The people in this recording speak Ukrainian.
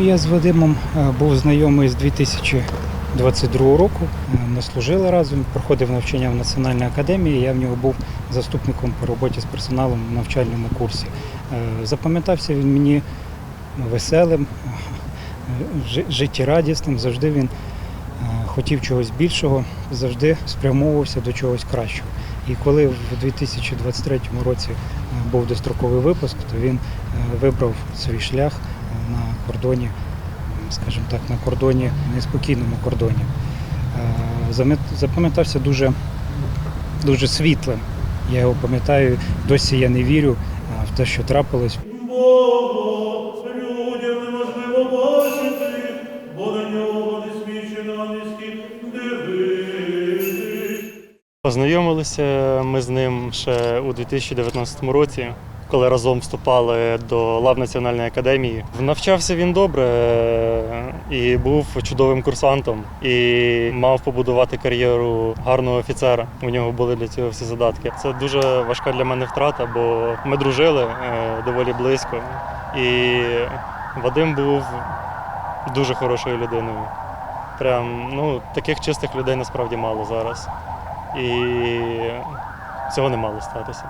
Я з Вадимом е, був знайомий з 2022 року. Ми служили разом, проходив навчання в Національній академії. Я в нього був заступником по роботі з персоналом в навчальному курсі. Е, Запам'ятався він мені веселим, життєрадісним. Завжди він е, хотів чогось більшого, завжди спрямовувався до чогось кращого. І коли в 2023 році був достроковий випуск, то він вибрав свій шлях на кордоні, скажімо так, на кордоні, неспокійному кордоні. Е, Запам'ятався дуже, дуже світлим. Я його пам'ятаю, досі я не вірю е, в те, що трапилось. Познайомилися ми з ним ще у 2019 році, коли разом вступали до лав Національної академії. Навчався він добре е, і був чудовим курсантом, і мав побудувати кар'єру гарного офіцера. У нього були для цього всі задатки. Це дуже важка для мене втрата, бо ми дружили е, доволі близько. І Вадим був дуже хорошою людиною. Прям ну, таких чистих людей насправді мало зараз. І цього не мало статися.